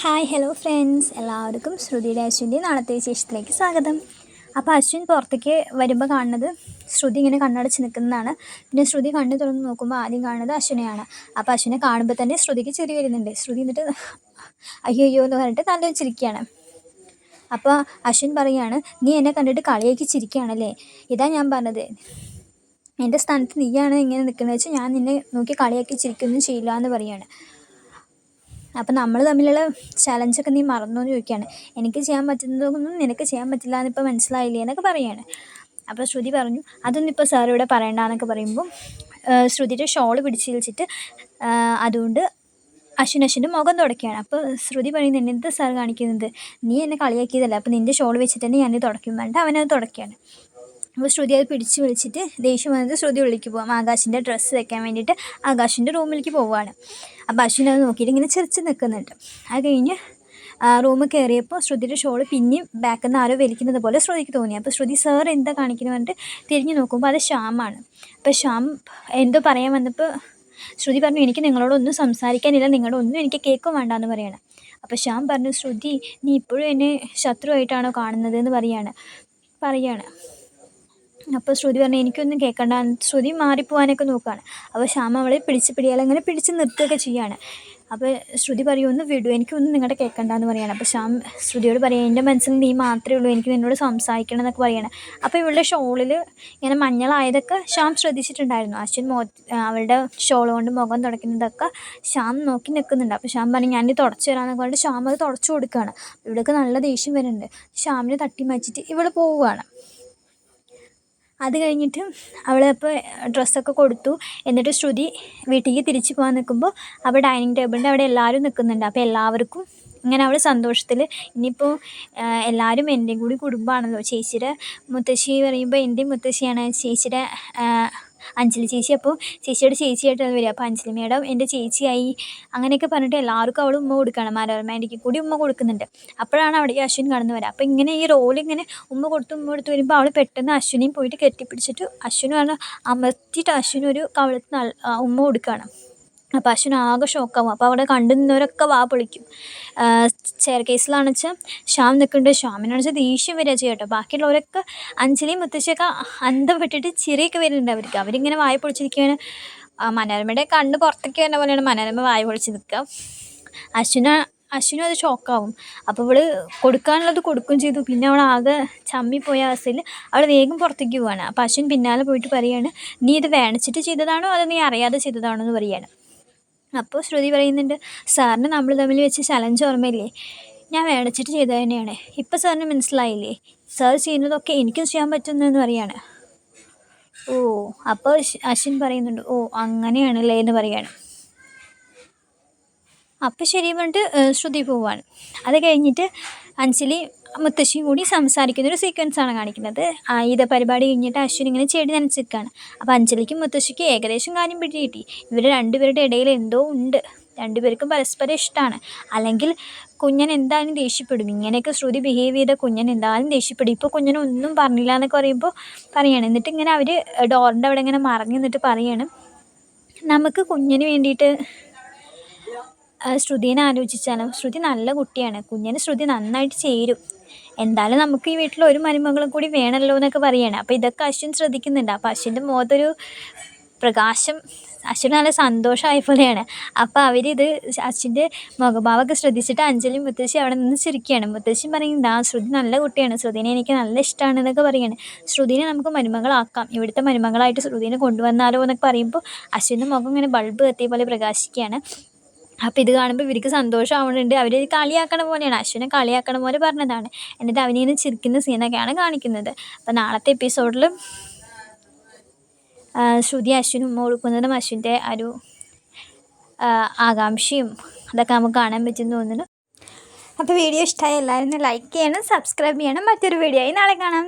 Hi hello friends എല്ലാവർക്കും ശ്രുതിയുടെ അശ്വിന്റെ നാളത്തെ വിശേഷത്തിലേക്ക് സ്വാഗതം. അപ്പോൾ അശ്വിൻ പുറത്തേക്ക് വരുമ്പോൾ കാണുന്നത് ശ്രുതി ഇങ്ങനെ കണ്ണടച്ച് നിൽക്കുന്നതാണ് പിന്നെ ശ്രുതി കണ്ണ് തുറന്ന് നോക്കുമ്പോൾ ആദ്യം കാണുന്നത് അശ്വിനെയാണ്. അപ്പോൾ അശ്വിനെ കാണുമ്പോൾ തന്നെ ശ്രുതിക്ക് ചിരി വരുന്നുണ്ട്. ശ്രുതി എന്നിട്ട് അയ്യോ അയ്യോ എന്ന് പറഞ്ഞിട്ട് നല്ല ചിരിക്കുകയാണ് അപ്പോൾ അശ്വിൻ പറയുകയാണ് നീ എന്നെ കണ്ടിട്ട് കളിയാക്കി ചിരിക്കുകയാണല്ലേ? ഇതാ ഞാൻ പറഞ്ഞത്. എന്റെ സ്ഥാനത്ത് നീയാണ് ഇങ്ങനെ നിൽക്കുന്നത് വെച്ചാൽ ഞാൻ നിന്നെ നോക്കി കളിയാക്കി ചിരിക്കൊന്നും ചെയ്യില്ല എന്ന് പറയുകയാണ് അപ്പം നമ്മൾ തമ്മിലുള്ള ചലഞ്ചൊക്കെ നീ മറന്നു എന്ന് ചോദിക്കുകയാണ്. എനിക്ക് ചെയ്യാൻ പറ്റുന്നതൊന്നും നിനക്ക് ചെയ്യാൻ പറ്റില്ല എന്നിപ്പോൾ മനസ്സിലായില്ലേ എന്നൊക്കെ പറയുകയാണ് അപ്പോൾ ശ്രുതി പറഞ്ഞു അതൊന്നും ഇപ്പോൾ സാർ ഇവിടെ പറയണ്ട എന്നൊക്കെ പറയുമ്പോൾ ശ്രുതിയുടെ ഷോൾ പിടിച്ച് വലിച്ചിട്ട് അതുകൊണ്ട് അശ്വിൻ അശ്വിന്റെ മുഖം തുടക്കുകയാണ്. അപ്പോൾ ശ്രുതി പറയുന്നത് എന്നെന്ത് സാർ കാണിക്കുന്നത്? നീ എന്നെ കളിയാക്കിയതല്ല. അപ്പോൾ നിന്റെ ഷോൾ വെച്ചിട്ട് തന്നെ ഞാനത് തുടക്കും വേണ്ട അവനത് തുടക്കുകയാണ്. അപ്പോൾ ശ്രുതി അത് പിടിച്ച് വിളിച്ചിട്ട് ദേഷ്യം വന്നിട്ട് ശ്രുതി ഉള്ളിലേക്ക് പോകാം ആകാശിന്റെ ഡ്രസ്സ് വെക്കാൻ വേണ്ടിയിട്ട് ആകാശിന്റെ റൂമിലേക്ക് പോവുകയാണ് അപ്പോൾ അശ്വിൻ അത് നോക്കിയിട്ട് ഇങ്ങനെ ചിരിച്ച് നിൽക്കുന്നുണ്ട് അത് കഴിഞ്ഞ് റൂമ് കയറിയപ്പോൾ ശ്രുതിയുടെ ഷോൾ പിന്നെയും ബാക്കിൽ നിന്ന് ആരോ വലിക്കുന്നത് പോലെ ശ്രുതിക്ക് തോന്നി. അപ്പോൾ ശ്രുതി സർ എന്താ കാണിക്കുന്നത് പറഞ്ഞിട്ട് തിരിഞ്ഞു നോക്കുമ്പോൾ അത് ശ്യാമാണ്. അപ്പോൾ ശ്യാം എന്തോ പറയാൻ വന്നപ്പോൾ ശ്രുതി പറഞ്ഞു എനിക്ക് നിങ്ങളോടൊന്നും സംസാരിക്കാനില്ല. നിങ്ങളൊന്നും എനിക്ക് കേൾക്കും വേണ്ടെന്ന് പറയണം. അപ്പോൾ ശ്യാം പറഞ്ഞു ശ്രുതി നീ ഇപ്പോഴും എന്നെ ശത്രുവായിട്ടാണോ കാണുന്നത്? എന്ന് പറയാണ്. പറയാണ്. അപ്പോൾ ശ്രുതി പറഞ്ഞു എനിക്കൊന്നും കേൾക്കണ്ട ശ്രുതി മാറിപ്പോവാനൊക്കെ നോക്കുകയാണ് അപ്പോൾ ശ്യാമ അവളെ പിടിച്ച് പിടിയാൽ അങ്ങനെ പിടിച്ച് നിർത്തുകയൊക്കെ ചെയ്യുകയാണ് അപ്പോൾ ശ്രുതി പറയും ഒന്ന് വിടൂ എനിക്കൊന്നും നിങ്ങളുടെ കേൾക്കണ്ടെന്ന് പറയുകയാണ് അപ്പോൾ ശ്യാം ശ്രുതിയോട് പറയാം എന്റെ മനസ്സിൽ നീ മാത്രമേ ഉള്ളൂ എനിക്ക് നിന്നോട് സംസാരിക്കണം എന്നൊക്കെ പറയണം. അപ്പോൾ ഇവളുടെ ഷോളിൽ ഇങ്ങനെ മഞ്ഞളായതൊക്കെ ശ്യാം ശ്രദ്ധിച്ചിട്ടുണ്ടായിരുന്നു. അശ്വിൻ മോ അവളുടെ ഷോൾ കൊണ്ട് മുഖം തുടയ്ക്കുന്നതൊക്കെ ശ്യാം നോക്കി നിൽക്കുന്നുണ്ട്. അപ്പോൾ ശ്യാം പറഞ്ഞു ഞാൻ തുടച്ചു തരാമെന്നൊക്കെ പറഞ്ഞിട്ട് ശ്യാം അത് തുടച്ചു കൊടുക്കുകയാണ്. ഇവിടേക്ക് നല്ല ദേഷ്യം വരുന്നുണ്ട്. ശ്യാമിനെ തട്ടി മാറ്റിയിട്ട് ഇവൾ പോവുകയാണ്. അത് കഴിഞ്ഞിട്ട് അവൾ അപ്പോൾ ഡ്രസ്സൊക്കെ കൊടുത്തു. എന്നിട്ട് ശ്രുതി വീട്ടിലേക്ക് തിരിച്ചു പോകാൻ നിൽക്കുമ്പോൾ അവൾ ഡൈനിങ് ടേബിളിന്റെ അവിടെ എല്ലാവരും നിൽക്കുന്നുണ്ട്. അപ്പോൾ എല്ലാവർക്കും ഇങ്ങനെ അവൾ സന്തോഷത്തിൽ ഇനിയിപ്പോൾ എല്ലാവരും എന്റെയും കൂടി കുടുംബമാണല്ലോ. ചേച്ചിയുടെ മുത്തശ്ശി പറയുമ്പോൾ എന്റെയും മുത്തശ്ശിയാണ്. ചേച്ചിയുടെ അഞ്ജലി ചേച്ചി. അപ്പോൾ ചേച്ചിയുടെ ചേച്ചിയായിട്ടാണ് വരിക. അപ്പോൾ അഞ്ജലി മേഡം എന്റെ ചേച്ചിയായി. അങ്ങനെയൊക്കെ പറഞ്ഞിട്ട് എല്ലാവർക്കും അവൾ ഉമ്മ കൊടുക്കണം. മനോരമേന്റെക്ക് കൂടി ഉമ്മ കൊടുക്കുന്നുണ്ട്. അപ്പോഴാണ് അവിടെ ഈ അശ്വിൻ കടന്നു വരിക. അപ്പോൾ ഇങ്ങനെ ഈ റോൾ ഇങ്ങനെ ഉമ്മ കൊടുത്ത് ഉമ്മ കൊടുത്ത് വരുമ്പോൾ അവൾ പെട്ടെന്ന് അശ്വിനെയും പോയിട്ട് കെട്ടിപ്പിടിച്ചിട്ട് അശ്വിനാണ് അമർത്തിയിട്ട് അശ്വിനൊരു കവളത്ത് ഉമ്മ കൊടുക്കുകയാണ്. അപ്പോൾ അശ്വിൻ ആകെ ഷോക്കാവും. അപ്പോൾ അവിടെ കണ്ടു നിന്നവരൊക്കെ വാ പൊളിക്കും. ചെയർ കേസിലാണെന്ന് വെച്ചാൽ ശ്യാം നിൽക്കുന്നുണ്ട്. ശ്യാമിനാണെന്ന് വെച്ചാൽ ദേഷ്യം വരിക ചെയ്യട്ടോ. ബാക്കിയുള്ളവരൊക്കെ അഞ്ജലിയും മുത്തശ്ശിയൊക്കെ അന്തം വിട്ടിട്ട് ചിരിയൊക്കെ വരുന്നുണ്ട് അവർക്ക്. അവരിങ്ങനെ വായ പൊളിച്ചിരിക്കുകയാണ്. മനോരമയുടെ കണ്ണ് പുറത്തേക്ക് വരുന്ന പോലെയാണ് മനോരമ വായ പൊളിച്ച് നിൽക്കുക. അശ്വിന അശ്വിനും അത് ഷോക്കാവും. അപ്പോൾ ഇവൾ കൊടുക്കാനുള്ളത് കൊടുക്കുകയും ചെയ്തു. പിന്നെ അവൾ ആകെ ചമ്മിപ്പോയ അവസ്ഥയിൽ അവൾ വേഗം പുറത്തേക്ക് പോവാണ്. അപ്പോൾ അശ്വിൻ പിന്നാലെ പോയിട്ട് പറയാണ് നീ ഇത് വേണിച്ചിട്ട് ചെയ്തതാണോ? അത് നീ അറിയാതെ ചെയ്തതാണോ? എന്ന് പറയുകയാണ് അപ്പോൾ ശ്രുതി പറയുന്നുണ്ട് സാറിന് നമ്മൾ തമ്മിൽ വെച്ച് ചലഞ്ച് ഓർമ്മയില്ലേ? ഞാൻ മേടിച്ചിട്ട് ചെയ്തത് തന്നെയാണ്. ഇപ്പോൾ സാറിന് മനസ്സിലായില്ലേ? സാർ ചെയ്യുന്നതൊക്കെ എനിക്കും ചെയ്യാൻ പറ്റുന്നതെന്ന് പറയാണ്. ഓ അപ്പോൾ അശ്വിൻ പറയുന്നുണ്ട് ഓ അങ്ങനെയാണല്ലേ എന്ന് പറയാണ്. അപ്പോൾ ശരി പറഞ്ഞിട്ട് ശ്രുതി പോവാണ്. അത് കഴിഞ്ഞിട്ട് അഞ്ജലി മുത്തശ്ശിയും കൂടി സംസാരിക്കുന്ന ഒരു സീക്വൻസ് ആണ് കാണിക്കുന്നത്. ഇത് പരിപാടി കഴിഞ്ഞിട്ട് അശ്വിൻ ഇങ്ങനെ ചെടി നനച്ചിരിക്കുകയാണ്. അപ്പോൾ അഞ്ജലിക്കും മുത്തശ്ശിക്കും ഏകദേശം കാര്യം പിടി കിട്ടി. ഇവർ രണ്ടുപേരുടെ ഇടയിൽ എന്തോ ഉണ്ട്. രണ്ടുപേർക്കും പരസ്പരം ഇഷ്ടമാണ് അല്ലെങ്കിൽ കുഞ്ഞൻ എന്തായാലും ദേഷ്യപ്പെടും. ഇങ്ങനെയൊക്കെ ശ്രുതി ബിഹേവ് ചെയ്ത കുഞ്ഞൻ എന്തായാലും ദേഷ്യപ്പെടും. ഇപ്പോൾ കുഞ്ഞൻ ഒന്നും പറഞ്ഞില്ല എന്നൊക്കെ പറയുമ്പോൾ പറയാണ്. എന്നിട്ട് ഇങ്ങനെ അവർ ഡോറിന്റെ അവിടെ ഇങ്ങനെ മറഞ്ഞു നിന്നിട്ട് പറയാണ്. നമുക്ക് കുഞ്ഞിന് വേണ്ടിയിട്ട് ശ്രുതിനെ ആലോചിച്ചാലും? ശ്രുതി നല്ല കുട്ടിയാണ്. കുഞ്ഞിന് ശ്രുതി നന്നായിട്ട് ചേരും. എന്തായാലും നമുക്ക് ഈ വീട്ടിൽ ഒരു മരുമകളും കൂടി വേണമല്ലോ എന്നൊക്കെ പറയണം. അപ്പോൾ ഇതൊക്കെ അശ്വിൻ ശ്രദ്ധിക്കുന്നുണ്ട്. അപ്പോൾ അശ്വിന്റെ മുഖത്തൊരു പ്രകാശം അശ്വിന് നല്ല സന്തോഷമായ പോലെയാണ്. അപ്പോൾ അവരിത് അശ്വിന്റെ മുഖഭാവമൊക്കെ ശ്രദ്ധിച്ചിട്ട് അഞ്ജലി മുത്തശ്ശി അവിടെ നിന്ന് ചിരിക്കുകയാണ്. മുത്തശ്ശി പറയുന്നത് ആ ശ്രുതി നല്ല കുട്ടിയാണ്. ശ്രുതിനെ എനിക്ക് നല്ല ഇഷ്ടമാണ് എന്നൊക്കെ പറയുകയാണ് ശ്രുതിനെ നമുക്ക് മരുമകളാക്കാം. ഇവിടുത്തെ മരുമകളായിട്ട് ശ്രുതിനെ കൊണ്ടുവന്നാലോ എന്നൊക്കെ പറയുമ്പോൾ അശ്വിന്റെ മുഖം ഇങ്ങനെ ബൾബ് കത്തിയ പോലെ പ്രകാശിക്കുകയാണ്. അപ്പോൾ ഇത് കാണുമ്പോൾ ഇവർക്ക് സന്തോഷമാവുന്നുണ്ട് അവർ കളിയാക്കണ പോലെയാണ്. അശ്വിനെ കളിയാക്കണ പോലെ പറഞ്ഞതാണ്. എന്നിട്ട് അവനിങ്ങനെ ചിരിക്കുന്ന സീനൊക്കെയാണ് കാണിക്കുന്നത്. അപ്പോൾ നാളത്തെ എപ്പിസോഡിൽ ശ്രുതി അശ്വിനും ഉമ്മ കൊടുക്കുന്നതും അശ്വിന്റെ ഒരു ആകാംക്ഷയും അതൊക്കെ നമുക്ക് കാണാൻ പറ്റുമെന്ന് തോന്നുന്നു. അപ്പോൾ വീഡിയോ ഇഷ്ടമായ എല്ലാവരും ലൈക്ക് ചെയ്യണം സബ്സ്ക്രൈബ് ചെയ്യണം. മറ്റൊരു വീഡിയോ ആയി നാളെ കാണാം.